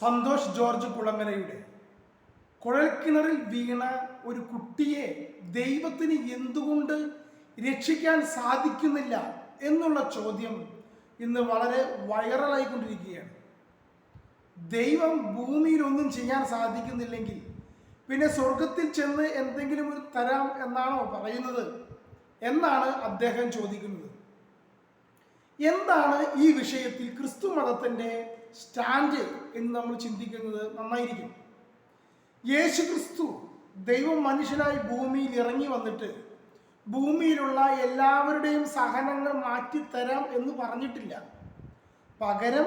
Santhosh George കുളങ്ങരയുടെ. കുഴൽക്കിണറിൽ വീണ ഒരു കുട്ടിയെ ദൈവത്തിന് എന്തുകൊണ്ട് രക്ഷിക്കാൻ സാധിക്കുന്നില്ല എന്നുള്ള ചോദ്യം ഇന്ന് വളരെ വൈറലായിക്കൊണ്ടിരിക്കുകയാണ്. ദൈവം ഭൂമിയിൽ ഒന്നും ചെയ്യാൻ സാധിക്കുന്നില്ലെങ്കിൽ പിന്നെ സ്വർഗത്തിൽ ചെന്ന് എന്തെങ്കിലും ഒരു തരാം എന്നാണോ പറയുന്നത്? എന്നാണ് അദ്ദേഹം ചോദിക്കുന്നത്. എന്താണ് ഈ വിഷയത്തിൽ ക്രിസ്തു മതത്തിന്റെ സ്റ്റാൻഡ് എന്ന് നമ്മൾ ചിന്തിക്കുന്നത് നന്നായിരിക്കും. യേശു ക്രിസ്തു ദൈവം മനുഷ്യനായി ഭൂമിയിൽ ഇറങ്ങി വന്നിട്ട് ഭൂമിയിലുള്ള എല്ലാവരുടെയും സഹനങ്ങൾ മാറ്റിത്തരാം എന്ന് പറഞ്ഞിട്ടില്ല. പകരം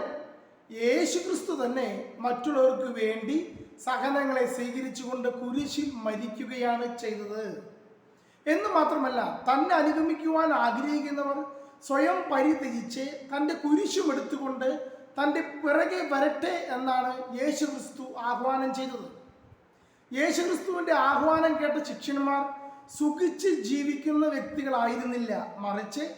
യേശു ക്രിസ്തു തന്നെ മറ്റുള്ളവർക്ക് വേണ്ടി സഹനങ്ങളെ സ്വീകരിച്ചുകൊണ്ട് കുരിശിൽ മരിക്കുകയാണ് ചെയ്തത്. എന്ന് മാത്രമല്ല തന്നെ അനുഗമിക്കുവാൻ ആഗ്രഹിക്കുന്നവർ സ്വയം പരിത്യജിച്ച് തന്റെ കുരിശും എടുത്തുകൊണ്ട് തന്റെ പിറകെ വരട്ടെ എന്നാണ് യേശു ക്രിസ്തു ആഹ്വാനം ചെയ്തത്. യേശു ക്രിസ്തുവിന്റെ ആഹ്വാനം കേട്ട ശിഷ്യന്മാർ സുഖിച്ച് ജീവിക്കുന്ന വ്യക്തികളായിരുന്നില്ല. മറിച്ച്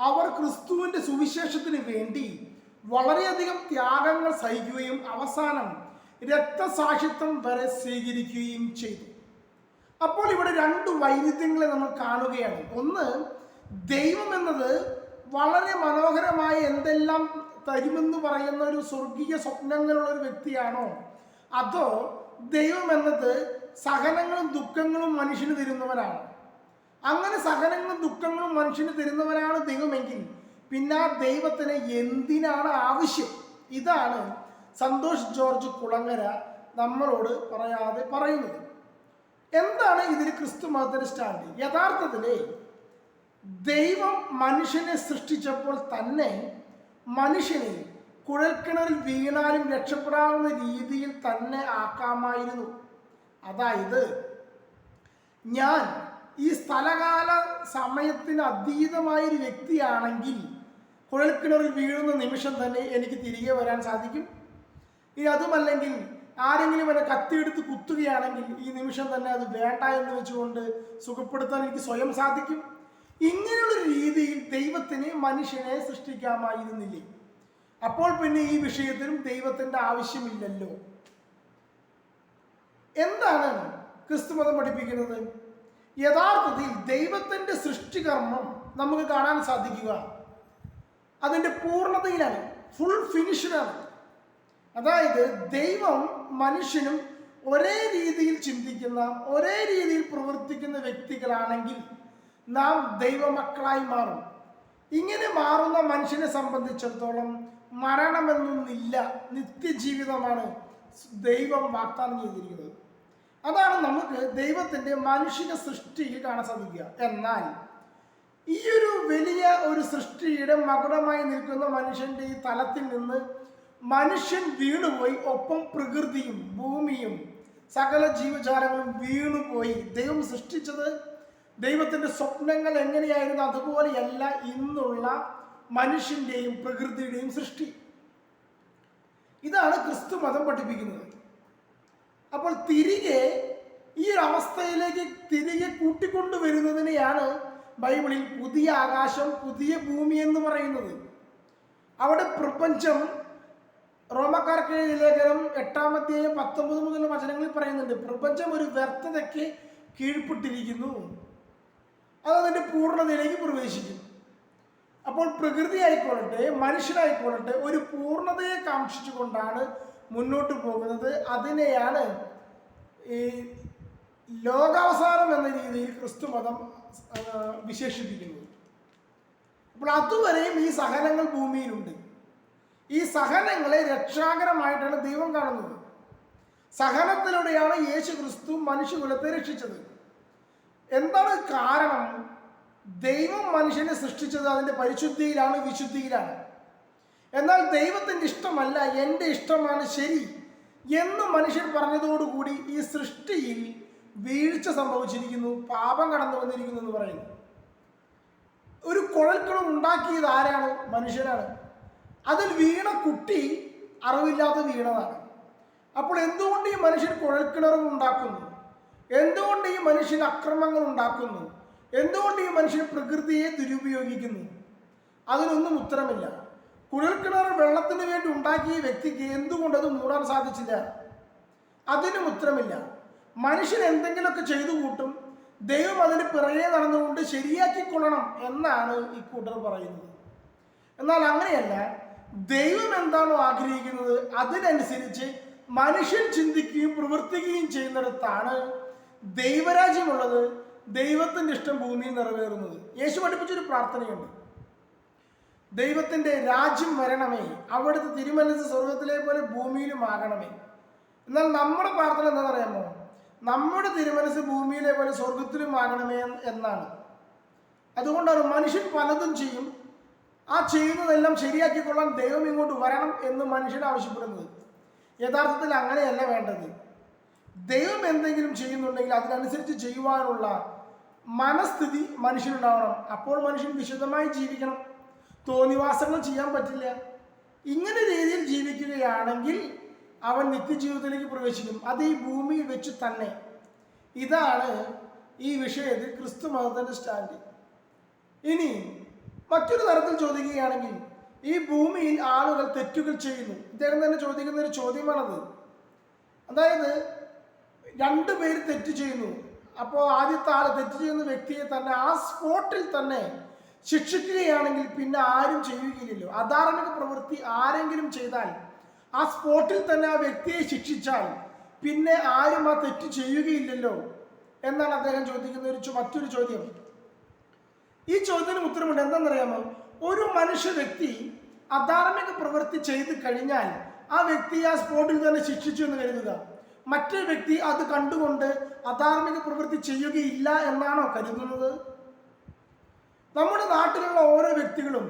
അവർ ക്രിസ്തുവിന്റെ സുവിശേഷത്തിന് വേണ്ടി വളരെയധികം ത്യാഗങ്ങൾ സഹിക്കുകയും അവസാനം രക്തസാക്ഷിത്വം വരെ സ്വീകരിക്കുകയും ചെയ്തു. അപ്പോൾ ഇവിടെ രണ്ട് വൈരുദ്ധ്യങ്ങളെ നമ്മൾ കാണുകയാണ്. ഒന്ന് ദൈവം എന്നത് വളരെ മനോഹരമായ എന്തെല്ലാം തരുമെന്ന് പറയുന്ന ഒരു സ്വർഗീയ സ്വപ്നങ്ങളുള്ള ഒരു വ്യക്തിയാണോ? അതോ ദൈവം എന്നത് സഹനങ്ങളും ദുഃഖങ്ങളും മനുഷ്യന് തരുന്നവനാണ്? അങ്ങനെ സഹനങ്ങളും ദുഃഖങ്ങളും മനുഷ്യന് തരുന്നവനാണ് ദൈവമെങ്കിൽ പിന്നെ ആ ദൈവത്തിന് എന്തിനാണ് ആവശ്യം? ഇതാണ് സന്തോഷ് ജോർജ് കുളങ്ങര നമ്മളോട് പറയാതെ പറയുന്നത്. എന്താണ് ഇതിൽ ക്രിസ്തു മതത്തിന്റെ സ്റ്റാൻഡ് യഥാർത്ഥത്തിൽ ദൈവം മനുഷ്യനെ സൃഷ്ടിച്ചപ്പോൾ തന്നെ മനുഷ്യനെ കുഴൽക്കിണറിൽ വീണാലും രക്ഷപ്പെടാവുന്ന രീതിയിൽ തന്നെ ആക്കാമായിരുന്നു. അതായത് ഞാൻ ഈ സ്ഥലകാല സമയത്തിന് അതീതമായൊരു വ്യക്തിയാണെങ്കിൽ കുഴൽക്കിണറിൽ വീഴുന്ന നിമിഷം തന്നെ എനിക്ക് തിരികെ വരാൻ സാധിക്കും. ഇനി അതുമല്ലെങ്കിൽ ആരെങ്കിലും എന്നെ കത്തിയെടുത്ത് കുത്തുകയാണെങ്കിൽ ഈ നിമിഷം തന്നെ അത് വേണ്ട എന്ന് വെച്ചുകൊണ്ട് സുഖപ്പെടുത്താൻ എനിക്ക് സ്വയം സാധിക്കും. ഇങ്ങനെയുള്ള രീതിയിൽ ദൈവത്തിന് മനുഷ്യനെ സൃഷ്ടിക്കാമായിരുന്നില്ലേ? അപ്പോൾ പിന്നെ ഈ വിഷയത്തിനും ദൈവത്തിന്റെ ആവശ്യമില്ലല്ലോ. എന്താണ് ക്രിസ്തുമതം പഠിപ്പിക്കുന്നത്? യഥാർത്ഥത്തിൽ ദൈവത്തിന്റെ സൃഷ്ടികർമ്മം നമുക്ക് കാണാൻ സാധിക്കുക. അതിന്റെ പൂർണതയിലാണ് ഫുൾ ഫിനിഷാണ് അതായത് ദൈവം മനുഷ്യനും ഒരേ രീതിയിൽ ചിന്തിക്കുന്ന ഒരേ രീതിയിൽ പ്രവർത്തിക്കുന്ന വ്യക്തികളാണെങ്കിൽ നാം ദൈവമക്കളായി മാറും. ഇങ്ങനെ മാറുന്ന മനുഷ്യനെ സംബന്ധിച്ചിടത്തോളം മരണമെന്നൊന്നില്ല. നിത്യജീവിതമാണ് ദൈവം വാഗ്ദാനം ചെയ്തിരിക്കുന്നത്. അതാണ് നമുക്ക് ദൈവത്തിന്റെ മനുഷ്യ സൃഷ്ടിയിൽ കാണാൻ സാധിക്കുക. എന്നാൽ ഈ ഒരു വലിയ ഒരു സൃഷ്ടിയുടെ മകുടമായി നിൽക്കുന്ന മനുഷ്യന്റെ ഈ തലത്തിൽ നിന്ന് മനുഷ്യൻ വീണുപോയി ഒപ്പം പ്രകൃതിയും ഭൂമിയും സകല ജീവജാലങ്ങളും വീണുപോയി. ദൈവം സൃഷ്ടിച്ചത് ദൈവത്തിന്റെ സ്വപ്നങ്ങൾ എങ്ങനെയായിരുന്നു? അതുപോലെയല്ല ഇന്നുള്ള മനുഷ്യന്റെയും പ്രകൃതിയുടെയും സൃഷ്ടി. ഇതാണ് ക്രിസ്തു മതം പഠിപ്പിക്കുന്നത്. അപ്പോൾ തിരികെ ഈ ഒരു അവസ്ഥയിലേക്ക് തിരികെ കൂട്ടിക്കൊണ്ടുവരുന്നതിനെയാണ് ബൈബിളിൽ പുതിയ ആകാശം പുതിയ ഭൂമി എന്ന് പറയുന്നത്. അവിടെ പ്രപഞ്ചം റോമക്കാർക്ക് ലേഖനം എട്ടാമത്തെയും പത്തൊമ്പത് മുതൽ വചനങ്ങളിൽ പറയുന്നുണ്ട് പ്രപഞ്ചം ഒരു വ്യർത്ഥതയ്ക്ക് കീഴ്പ്പെട്ടിരിക്കുന്നു. അത് അതിന്റെ പൂർണതയിലേക്ക് പ്രവേശിക്കും. അപ്പോൾ പ്രകൃതി ആയിക്കൊള്ളട്ടെ മനുഷ്യനായിക്കൊള്ളട്ടെ ഒരു പൂർണതയെ കാക്ഷിച്ചുകൊണ്ടാണ് മുന്നോട്ട് പോകുന്നത്. അതിനെയാണ് ഈ ലോകാവസാനം എന്ന രീതിയിൽ ക്രിസ്തു മതം വിശേഷിപ്പിക്കുന്നത്. അപ്പോൾ അതുവരെയും ഈ സഹനങ്ങൾ ഭൂമിയിലുണ്ട്. ഈ സഹനങ്ങളെ രക്ഷാകരമായിട്ടാണ് ദൈവം കാണുന്നത്. സഹനത്തിലൂടെയാണ് യേശു ക്രിസ്തു മനുഷ്യകുലത്തെ രക്ഷിച്ചത്. എന്താണ് കാരണം? ദൈവം മനുഷ്യനെ സൃഷ്ടിച്ചത് അതിന്റെ പരിശുദ്ധിയിലാണ് വിശുദ്ധിയിലാണ്. എന്നാൽ ദൈവത്തിന്റെ ഇഷ്ടമല്ല എന്റെ ഇഷ്ടമാണ് ശരി എന്ന് മനുഷ്യൻ പറഞ്ഞതോടുകൂടി ഈ സൃഷ്ടിയിൽ വീഴ്ച സംഭവിച്ചിരിക്കുന്നു പാപം കടന്നു വന്നിരിക്കുന്നു എന്ന് പറയുന്നു. ഒരു കുഴൽക്കിണം ഉണ്ടാക്കിയത് ആരാണ്? മനുഷ്യനാണ് അതിൽ വീണ കുട്ടി അറിവില്ലാതെ വീണതാണ്. അപ്പോൾ എന്തുകൊണ്ട് ഈ മനുഷ്യൻ കുഴൽക്കിണറും ഉണ്ടാക്കുന്നു? എന്തുകൊണ്ട് ഈ മനുഷ്യൻ അക്രമങ്ങൾ ഉണ്ടാക്കുന്നു? എന്തുകൊണ്ട് ഈ മനുഷ്യൻ പ്രകൃതിയെ ദുരുപയോഗിക്കുന്നു? അതിനൊന്നും ഉത്തരമില്ല. കുഴൽക്കിണർ വെള്ളത്തിന് വേണ്ടി ഉണ്ടാക്കിയ വ്യക്തിക്ക് എന്തുകൊണ്ട് അത് മൂടാൻ സാധിച്ചില്ല? അതിനും ഉത്തരമില്ല. മനുഷ്യൻ എന്തെങ്കിലുമൊക്കെ ചെയ്തു കൂട്ടും ദൈവം അതിന് പിറകെ നടന്നുകൊണ്ട് ശരിയാക്കിക്കൊള്ളണം എന്നാണ് ഈ കൂട്ടർ പറയുന്നത്. എന്നാൽ അങ്ങനെയല്ല ദൈവം എന്താണോ ആഗ്രഹിക്കുന്നത് അതിനനുസരിച്ച് മനുഷ്യൻ ചിന്തിക്കുകയും പ്രവർത്തിക്കുകയും ചെയ്യുന്നിടത്താണ് ദൈവരാജ്യമുള്ളത് ദൈവത്തിന്റെ ഇഷ്ടം ഭൂമിയിൽ നിറവേറുന്നത്. യേശു പഠിപ്പിച്ചൊരു പ്രാർത്ഥനയുണ്ട്. ദൈവത്തിന്റെ രാജ്യം വരണമേ. അവിടുത്തെ തിരുമനസ് സ്വർഗത്തിലെ പോലെ ഭൂമിയിലും ആകണമേ. എന്നാൽ നമ്മുടെ പ്രാർത്ഥന എന്താണെന്നറിയാമോ? നമ്മുടെ തിരുമനസ് ഭൂമിയിലെ പോലെ സ്വർഗത്തിലും ആകണമേ എന്നാണ്. അതുകൊണ്ടാണ് മനുഷ്യൻ പലതും ചെയ്യും. ആ ചെയ്യുന്നതെല്ലാം ശരിയാക്കിക്കൊള്ളാൻ ദൈവം ഇങ്ങോട്ട് വരണം എന്ന് മനുഷ്യൻ ആവശ്യപ്പെടുന്നത്. യഥാർത്ഥത്തിൽ അങ്ങനെയല്ല വേണ്ടത്. ദൈവം എന്തെങ്കിലും ചെയ്യുന്നുണ്ടെങ്കിൽ അതിനനുസരിച്ച് ചെയ്യുവാനുള്ള മനസ്ഥിതി മനുഷ്യനുണ്ടാവണം. അപ്പോൾ മനുഷ്യൻ വിശുദ്ധമായി ജീവിക്കണം. തോന്നിവാസങ്ങൾ ചെയ്യാൻ പറ്റില്ല. ഇങ്ങനെ രീതിയിൽ ജീവിക്കുകയാണെങ്കിൽ അവൻ നിത്യജീവിതത്തിലേക്ക് പ്രവേശിക്കും. അത് ഈ ഭൂമിയിൽ വെച്ച് തന്നെ. ഇതാണ് ഈ വിഷയത്തിൽ ക്രിസ്തു മതത്തിന്റെ സ്റ്റാൻഡ് ഇനി മറ്റൊരു തരത്തിൽ ചോദിക്കുകയാണെങ്കിൽ ഈ ഭൂമിയിൽ ആളുകൾ തെറ്റുകൾ ചെയ്യുന്നു. ഇദ്ദേഹം തന്നെ ചോദിക്കുന്ന ഒരു ചോദ്യമാണത്. അതായത് രണ്ടു പേര് തെറ്റ് ചെയ്യുന്നു. അപ്പോൾ ആദ്യത്തെ ആൾ തെറ്റ് ചെയ്യുന്ന വ്യക്തിയെ തന്നെ ആ സ്പോട്ടിൽ തന്നെ ശിക്ഷിക്കുകയാണെങ്കിൽ പിന്നെ ആരും ചെയ്യുകയില്ലല്ലോ. അധാർമിക പ്രവൃത്തി ആരെങ്കിലും ചെയ്താൽ ആ സ്പോട്ടിൽ തന്നെ ആ വ്യക്തിയെ ശിക്ഷിച്ചാൽ പിന്നെ ആരും ആ തെറ്റ് ചെയ്യുകയില്ലല്ലോ എന്നാണ് അദ്ദേഹം ചോദിക്കുന്ന ഒരു മറ്റൊരു ചോദ്യം. ഈ ചോദ്യത്തിന് ഉത്തരമുണ്ട്. എന്താണെന്നറിയാമോ? ഒരു മനുഷ്യ വ്യക്തി അധാർമിക പ്രവൃത്തി ചെയ്ത് കഴിഞ്ഞാൽ ആ വ്യക്തിയെ ആ സ്പോട്ടിൽ തന്നെ ശിക്ഷിച്ചു എന്ന് കരുതുക. മറ്റൊരു വ്യക്തി അത് കണ്ടുകൊണ്ട് അധാർമിക പ്രവൃത്തി ചെയ്യുകയില്ല എന്നാണോ കരുതുന്നത്? നമ്മുടെ നാട്ടിലുള്ള ഓരോ വ്യക്തികളും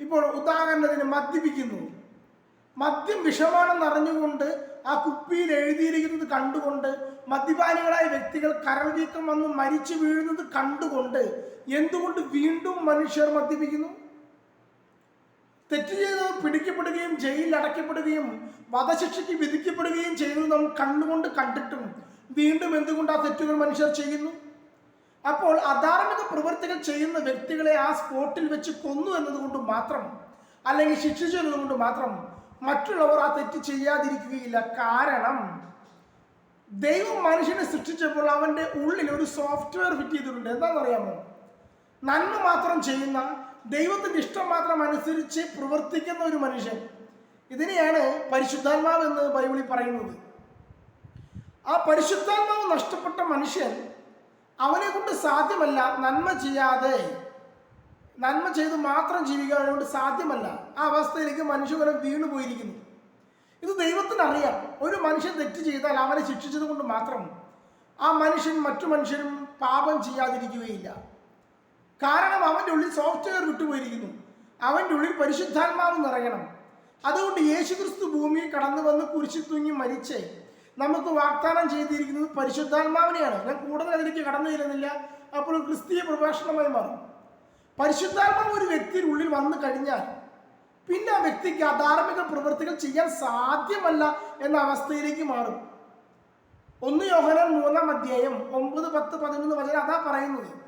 ഇപ്പോൾ ഉദാഹരണത്തിന് മദ്യപിക്കുന്നു. മദ്യം വിഷമാണെന്ന് അറിഞ്ഞുകൊണ്ട് ആ കുപ്പിയിൽ എഴുതിയിരിക്കുന്നത് കണ്ടുകൊണ്ട് മദ്യപാനികളായ വ്യക്തികൾ കരൾ വീക്കം വന്ന് മരിച്ചു വീഴുന്നത് കണ്ടുകൊണ്ട് എന്തുകൊണ്ട് വീണ്ടും മനുഷ്യർ മദ്യപിക്കുന്നു? തെറ്റ് ചെയ്തവർ പിടിക്കപ്പെടുകയും ജയിലിൽ അടയ്ക്കപ്പെടുകയും വധശിക്ഷയ്ക്ക് വിധിക്കപ്പെടുകയും ചെയ്തത് നാം കണ്ണുകൊണ്ട് കണ്ടിട്ടും വീണ്ടും എന്തുകൊണ്ട് ആ തെറ്റുകൾ മനുഷ്യർ ചെയ്യുന്നു? അപ്പോൾ അധാർമിക പ്രവൃത്തികൾ ചെയ്യുന്ന വ്യക്തികളെ ആ സ്പോട്ടിൽ വെച്ച് കൊന്നു എന്നതുകൊണ്ട് മാത്രം അല്ലെങ്കിൽ ശിക്ഷിച്ചു എന്നതുകൊണ്ട് മാത്രം മറ്റുള്ളവർ ആ തെറ്റ് ചെയ്യാതിരിക്കുകയില്ല. കാരണം ദൈവം മനുഷ്യനെ സൃഷ്ടിച്ചപ്പോൾ അവന്റെ ഉള്ളിൽ ഒരു സോഫ്റ്റ്വെയർ ഫിറ്റ് ചെയ്തിട്ടുണ്ട്. എന്താണെന്നറിയാമോ? നന്മ മാത്രം ചെയ്യുന്ന ദൈവത്തിന്റെ ഇഷ്ടം മാത്രം അനുസരിച്ച് പ്രവർത്തിക്കുന്ന ഒരു മനുഷ്യൻ. ഇതിനെയാണ് പരിശുദ്ധാത്മാവ് എന്ന് ബൈബിളിൽ പറയുന്നത്. ആ പരിശുദ്ധാത്മാവ് നഷ്ടപ്പെട്ട മനുഷ്യൻ അവനെ കൊണ്ട് സാധ്യമല്ല നന്മ ചെയ്യാതെ. നന്മ ചെയ്ത് മാത്രം ജീവിക്കാൻ കൊണ്ട് സാധ്യമല്ല. ആ അവസ്ഥയിലേക്ക് മനുഷ്യകുലം വീണു പോയിരിക്കുന്നു ഇത് ദൈവത്തിന് അറിയാം. ഒരു മനുഷ്യൻ തെറ്റ് ചെയ്താൽ അവനെ ശിക്ഷിച്ചത് കൊണ്ട് മാത്രം ആ മനുഷ്യൻ മറ്റു മനുഷ്യരും പാപം ചെയ്യാതിരിക്കുകയില്ല. കാരണം അവന്റെ ഉള്ളിൽ സോഫ്റ്റ്വെയർ വിട്ടുപോയിരിക്കുന്നു. അവന്റെ ഉള്ളിൽ പരിശുദ്ധാത്മാവ് നിറയണം. അതുകൊണ്ട് യേശുക്രിസ്തു ഭൂമിയിൽ കടന്നു വന്ന് കുരിശി തൂങ്ങി മരിച്ച് നമുക്ക് വാഗ്ദാനം ചെയ്തിരിക്കുന്നത് പരിശുദ്ധാത്മാവിനെയാണ്. ഞാൻ കൂടുതൽ അതിലേക്ക് കടന്നു ചെല്ലുന്നില്ല. അപ്പോൾ ക്രിസ്തീയ പ്രഭാഷണമായി മാറും. പരിശുദ്ധാത്മാവ് ഒരു വ്യക്തിയുടെ ഉള്ളിൽ വന്നു കഴിഞ്ഞാൽ പിന്നെ ആ വ്യക്തിക്ക് അധാർമിക പ്രവൃത്തികൾ ചെയ്യാൻ സാധ്യമല്ല എന്ന അവസ്ഥയിലേക്ക് മാറും. ഒന്ന് യോഹനൻ മൂന്നാം അധ്യായം ഒമ്പത് പത്ത് പതിനൊന്ന് വചനം അതാ പറയുന്നത്.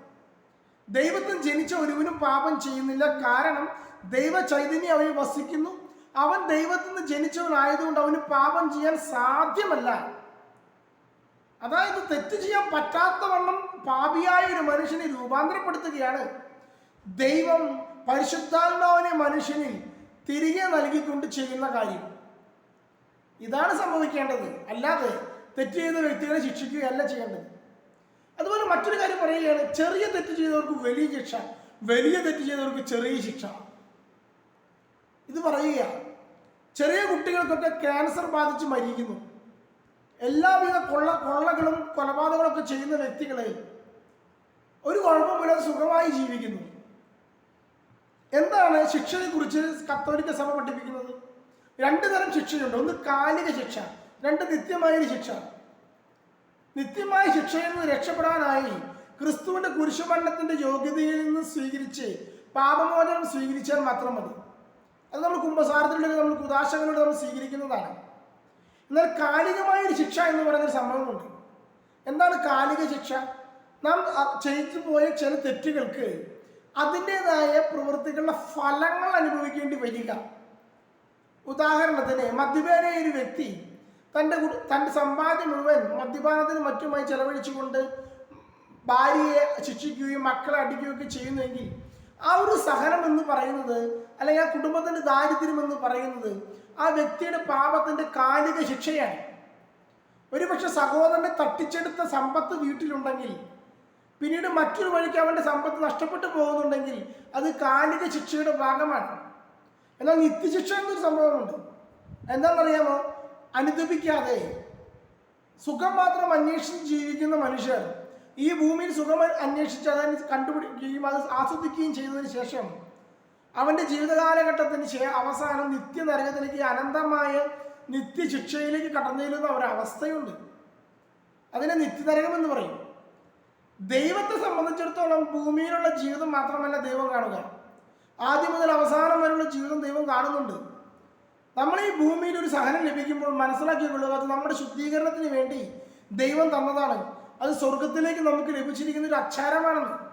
ദൈവത്തിൽ ജനിച്ച ഒരുവനും പാപം ചെയ്യുന്നില്ല. കാരണം ദൈവ ചൈതന്യം അവൻ വസിക്കുന്നു. അവൻ ദൈവത്തിൽ നിന്ന് ജനിച്ചവനായതുകൊണ്ട് അവന് പാപം ചെയ്യാൻ സാധ്യമല്ല. അതായത് തെറ്റ് ചെയ്യാൻ പറ്റാത്തവണ്ണം പാപിയായ ഒരു മനുഷ്യനെ രൂപാന്തരപ്പെടുത്തുകയാണ്. ദൈവം പരിശുദ്ധാത്മാവിനെ മനുഷ്യനിൽ തിരികെ നൽകിക്കൊണ്ട് ചെയ്യുന്ന കാര്യം. ഇതാണ് സംഭവിക്കേണ്ടത്. അല്ലാതെ തെറ്റ് ചെയ്ത വ്യക്തികളെ ശിക്ഷിക്കുകയല്ല ചെയ്യേണ്ടത്. അതുപോലെ മറ്റൊരു കാര്യം പറയുകയാണ് ചെറിയ തെറ്റ് ചെയ്തവർക്ക് വലിയ ശിക്ഷ വലിയ തെറ്റ് ചെയ്തവർക്ക് ചെറിയ ശിക്ഷ. ഇത് പറയുകയാണ് ചെറിയ കുട്ടികൾക്കൊക്കെ ക്യാൻസർ ബാധിച്ച് മരിക്കുന്നു. എല്ലാവിധ കൊള്ള കൊള്ളകളും കൊലപാതകങ്ങളൊക്കെ ചെയ്യുന്ന വ്യക്തികളെ ഒരു കുഴപ്പമില്ലാതെ സുഖമായി ജീവിക്കുന്നു. എന്താണ് ശിക്ഷയെക്കുറിച്ച് കത്തോലിക്ക സഭ പഠിപ്പിക്കുന്നത്? രണ്ട് തരം ശിക്ഷയുണ്ട്. ഒന്ന് കാലിക ശിക്ഷ രണ്ട് നിത്യമായ ശിക്ഷ. നിത്യമായ ശിക്ഷയിൽ നിന്ന് രക്ഷപ്പെടാനായി ക്രിസ്തുവിന്റെ കുരിശുമരണത്തിന്റെ യോഗ്യതയിൽ നിന്ന് സ്വീകരിച്ച് പാപമോചനം സ്വീകരിച്ചാൽ മാത്രം മതി. അത് നമ്മൾ കുംഭസാരത്തിലൂടെ നമ്മൾ കുദാശകളിലൂടെ നമ്മൾ സ്വീകരിക്കുന്നതാണ്. എന്നാൽ കാലികമായ ഒരു ശിക്ഷ എന്ന് പറയുന്ന ഒരു സംഭവമുണ്ട്. എന്താണ് കാലിക ശിക്ഷ? നാം ചെയ്തു പോയ ചില തെറ്റുകൾക്ക് അതിന്റെതായ പ്രവൃത്തികളുടെ ഫലങ്ങൾ അനുഭവിക്കേണ്ടി വരിക. ഉദാഹരണത്തിന് മദ്യപാനായ ഒരു വ്യക്തി തന്റെ തന്റെ സമ്പാദ്യം മുഴുവൻ മദ്യപാനത്തിനും മറ്റുമായി ചെലവഴിച്ചുകൊണ്ട് ഭാര്യയെ ശിക്ഷിക്കുകയും മക്കളെ അടിക്കുകയൊക്കെ ചെയ്യുന്നുവെങ്കിൽ ആ ഒരു സഹനം എന്ന് പറയുന്നത് അല്ലെങ്കിൽ ആ കുടുംബത്തിന്റെ ദാരിദ്ര്യം എന്ന് പറയുന്നത് ആ വ്യക്തിയുടെ പാപത്തിന്റെ കാലിക ശിക്ഷയാണ്. ഒരുപക്ഷെ സഹോദരനെ തട്ടിച്ചെടുത്ത സമ്പത്ത് വീട്ടിലുണ്ടെങ്കിൽ പിന്നീട് മറ്റൊരു വഴിക്ക് അവന്റെ സമ്പത്ത് നഷ്ടപ്പെട്ടു പോകുന്നുണ്ടെങ്കിൽ അത് കാലിക ശിക്ഷയുടെ ഭാഗമാണ്. എന്നാൽ നിത്യശിക്ഷ എന്നൊരു സംഭവമുണ്ട്. എന്താണെന്നറിയാമോ? അനുദപിക്കാതെ സുഖം മാത്രം അന്വേഷിച്ച് ജീവിക്കുന്ന മനുഷ്യർ ഈ ഭൂമിയിൽ സുഖം അന്വേഷിച്ച് അതിനെ കണ്ടുപിടിക്കുകയും അത് ആസ്വദിക്കുകയും ചെയ്തതിന് ശേഷം അവന്റെ ജീവിതകാലഘട്ടത്തിന് അവസാനം നിത്യനരകത്തിലേക്ക് അനന്തമായ നിത്യശിക്ഷയിലേക്ക് കടന്നു ചെല്ലുന്ന ഒരവസ്ഥയുണ്ട്. അതിനെ നിത്യനരകം എന്ന് പറയും. ദൈവത്തെ സംബന്ധിച്ചിടത്തോളം ഭൂമിയിലുള്ള ജീവിതം മാത്രമല്ല ദൈവം കാണുക. ആദ്യം മുതൽ അവസാനം വരെയുള്ള ജീവിതം ദൈവം കാണുന്നുണ്ട്. നമ്മൾ ഈ ഭൂമിയിൽ ഒരു സഹനം ലഭിക്കുമ്പോൾ മനസ്സിലാക്കി കൊള്ളുക അത് നമ്മുടെ ശുദ്ധീകരണത്തിന് വേണ്ടി ദൈവം തന്നതാണ്. അത് സ്വർഗത്തിലേക്ക് നമുക്ക് ലഭിച്ചിരിക്കുന്ന ഒരു അക്ഷരമാണെന്ന്.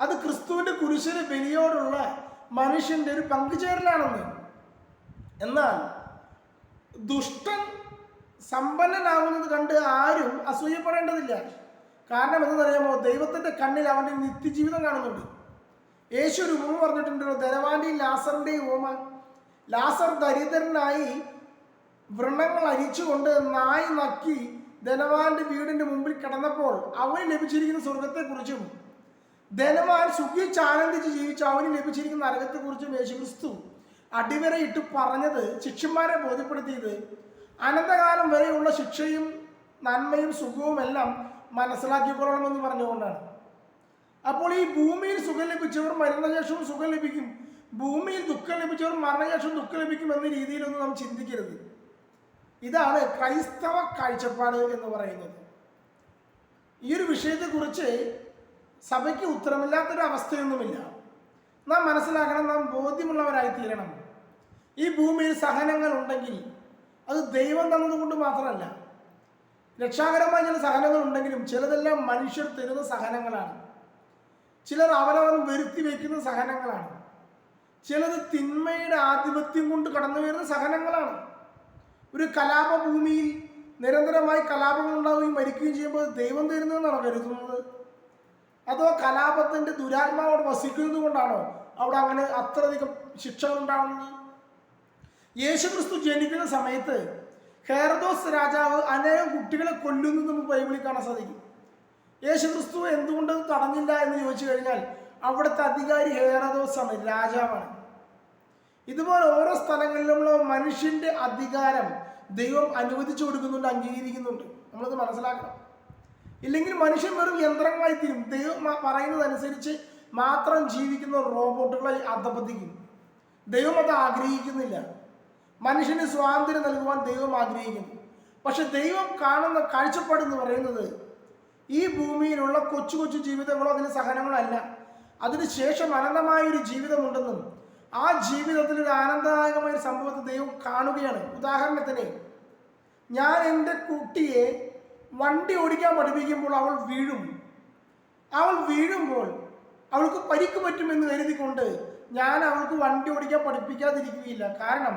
അത് ക്രിസ്തുവിന്റെ കുരിശിലെ ബലിയോടുള്ള മനുഷ്യന്റെ ഒരു പങ്കുചേരലാണെന്ന്. എന്നാൽ ദുഷ്ടൻ സമ്പന്നനാകുന്നത് കണ്ട് ആരും അസൂയപ്പെടേണ്ടതില്ല. കാരണം എന്തെന്നറിയാമോ ദൈവത്തിന്റെ കണ്ണിൽ അവന്റെ നിത്യജീവിതം കാണുന്നുണ്ട്. യേശു ഒരു ഉപമ പറഞ്ഞിട്ടുണ്ടല്ലോ ധനവാന്റെയും ലാസറിന്റെയും ഉപമ ലാസർ ദരിദ്രനായി വ്രണങ്ങൾ അരിച്ചുകൊണ്ട് നായി നക്കി ധനവാന്റെ വീടിന്റെ മുമ്പിൽ കിടന്നപ്പോൾ അവന് ലഭിച്ചിരിക്കുന്ന സ്വർഗത്തെക്കുറിച്ചും ധനവാൻ സുഖിച്ച് ആനന്ദിച്ച് ജീവിച്ച അവന് ലഭിച്ചിരിക്കുന്ന നരകത്തെക്കുറിച്ചും യേശു ക്രിസ്തു അടിവരയിട്ട് പറഞ്ഞത് ശിക്ഷന്മാരെ ബോധ്യപ്പെടുത്തിയത് അനന്തകാലം വരെയുള്ള ശിക്ഷയും നന്മയും സുഖവും എല്ലാം മനസ്സിലാക്കിക്കൊള്ളണമെന്ന് പറഞ്ഞുകൊണ്ടാണ്. അപ്പോൾ ഈ ഭൂമിയിൽ സുഖം ലഭിച്ചവർ മരണശേഷവും സുഖം ലഭിക്കും. ഭൂമിയിൽ ദുഃഖം ലഭിച്ചവർ മരണശേഷം ദുഃഖം ലഭിക്കും എന്ന രീതിയിലൊന്നും നാം ചിന്തിക്കരുത്. ഇതാണ് ക്രൈസ്തവ കാഴ്ചപ്പാട് എന്ന് പറയുന്നത്. ഈ ഒരു വിഷയത്തെക്കുറിച്ച് സഭയ്ക്ക് ഉത്തരമില്ലാത്തൊരു അവസ്ഥയൊന്നുമില്ല നാം മനസ്സിലാക്കണം നാം ബോധ്യമുള്ളവരായി തീരണം ഈ ഭൂമിയിൽ സഹനങ്ങൾ ഉണ്ടെങ്കിൽ അത് ദൈവം തന്നതുകൊണ്ട് മാത്രമല്ല രക്ഷാകരമായ ചില സഹനങ്ങൾ ഉണ്ടെങ്കിലും ചിലതെല്ലാം മനുഷ്യർ തരുന്ന സഹനങ്ങളാണ്. ചിലർ അവരവർ വരുത്തി വയ്ക്കുന്ന സഹനങ്ങളാണ്. ചിലത് തിന്മയുടെ ആധിപത്യം കൊണ്ട് കടന്നു വരുന്ന സഹനങ്ങളാണ്. ഒരു കലാപഭൂമിയിൽ നിരന്തരമായി കലാപങ്ങൾ ഉണ്ടാവുകയും മരിക്കുകയും ചെയ്യുമ്പോൾ ദൈവം തരുന്നതെന്നാണോ കരുതുന്നത്? അതോ കലാപത്തിന്റെ ദുരാത്മാവോട് വസിക്കുന്നത് കൊണ്ടാണോ അവിടെ അങ്ങനെ അത്രയധികം ശിക്ഷകൾ ഉണ്ടാവുന്നത്? യേശുക്രിസ്തു ജനിക്കുന്ന സമയത്ത് ഹെർദോസ് രാജാവ് അനേകം കുട്ടികളെ കൊല്ലുന്നത് നമുക്ക് ബൈബിളിൽ കാണാൻ സാധിക്കും. യേശുക്രിസ്തു എന്തുകൊണ്ട് തടഞ്ഞില്ല എന്ന് ചോദിച്ചു കഴിഞ്ഞാൽ അവിടുത്തെ അധികാരി ഹേറദോസാണ് രാജാവാണ്. ഇതുപോലെ ഓരോ സ്ഥലങ്ങളിലുമുള്ള മനുഷ്യന്റെ അധികാരം ദൈവം അനുവദിച്ചു കൊടുക്കുന്നുണ്ട് അംഗീകരിക്കുന്നുണ്ട്. നമ്മളത് മനസ്സിലാക്കണം. ഇല്ലെങ്കിൽ മനുഷ്യൻ വെറും യന്ത്രങ്ങളായി തീരും. ദൈവം പറയുന്നതനുസരിച്ച് മാത്രം ജീവിക്കുന്ന റോബോട്ടുകളായി അധപതിക്കും. ദൈവം അത് ആഗ്രഹിക്കുന്നില്ല. മനുഷ്യന് സ്വാതന്ത്ര്യം നൽകുവാൻ ദൈവം ആഗ്രഹിക്കുന്നു. പക്ഷെ ദൈവം കാണുന്ന കാഴ്ചപ്പാട് എന്ന് പറയുന്നത് ഈ ഭൂമിയിലുള്ള കൊച്ചു കൊച്ചു ജീവിതങ്ങളോ അതിന് സഹനങ്ങളോ അല്ല. അതിന് ശേഷം അനന്തമായ ഒരു ജീവിതമുണ്ടെന്നും ആ ജീവിതത്തിൽ ഒരു ആനന്ദദായകമായ ഒരു സംഭവത്തെ ദൈവം കാണുകയാണ്. ഉദാഹരണത്തിന് ഞാൻ എന്റെ കുട്ടിയെ വണ്ടി ഓടിക്കാൻ പഠിപ്പിക്കുമ്പോൾ അവൾ വീഴും. അവൾ വീഴുമ്പോൾ അവൾക്ക് പരിക്ക് പറ്റുമെന്ന് കരുതിക്കൊണ്ട് ഞാൻ അവൾക്ക് വണ്ടി ഓടിക്കാൻ പഠിപ്പിക്കാതിരിക്കുകയില്ല. കാരണം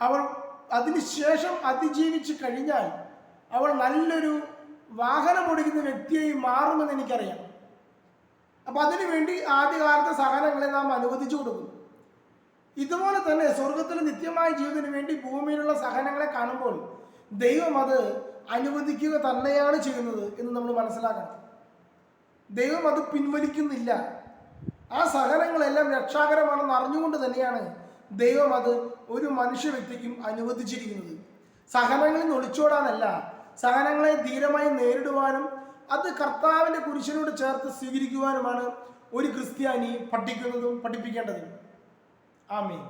അവൾ അതിനുശേഷം അതിജീവിച്ച് കഴിഞ്ഞാൽ അവൾ നല്ലൊരു വാഹനം ഓടിക്കുന്ന വ്യക്തിയായി മാറുമെന്ന് എനിക്കറിയാം. അപ്പം അതിനുവേണ്ടി ആദ്യകാലത്തെ സഹനങ്ങളെ നാം അനുവദിച്ചു കൊടുക്കും ഇതുപോലെ തന്നെ സ്വർഗത്തിലെ നിത്യമായ ജീവിതത്തിന് വേണ്ടി ഭൂമിയിലുള്ള സഹനങ്ങളെ കാണുമ്പോൾ ദൈവം അത് അനുവദിക്കുക തന്നെയാണ് ചെയ്യുന്നത് എന്ന് നമ്മൾ മനസ്സിലാക്കണം. ദൈവം അത് പിൻവലിക്കുന്നില്ല. ആ സഹനങ്ങളെല്ലാം രക്ഷാകരമാണെന്ന് അറിഞ്ഞുകൊണ്ട് തന്നെയാണ് ദൈവം അത് ഒരു മനുഷ്യ വ്യക്തിക്കും അനുവദിച്ചിരിക്കുന്നത്. സഹനങ്ങളിൽ നിന്ന് ഒളിച്ചോടാനല്ല സഹനങ്ങളെ ധീരമായി നേരിടുവാനും അത് കർത്താവിന്റെ കുരിശിനോട് ചേർത്ത് സ്വീകരിക്കുവാനുമാണ് ഒരു ക്രിസ്ത്യാനി പഠിക്കുന്നതും പഠിപ്പിക്കേണ്ടതും. ആമീൻ.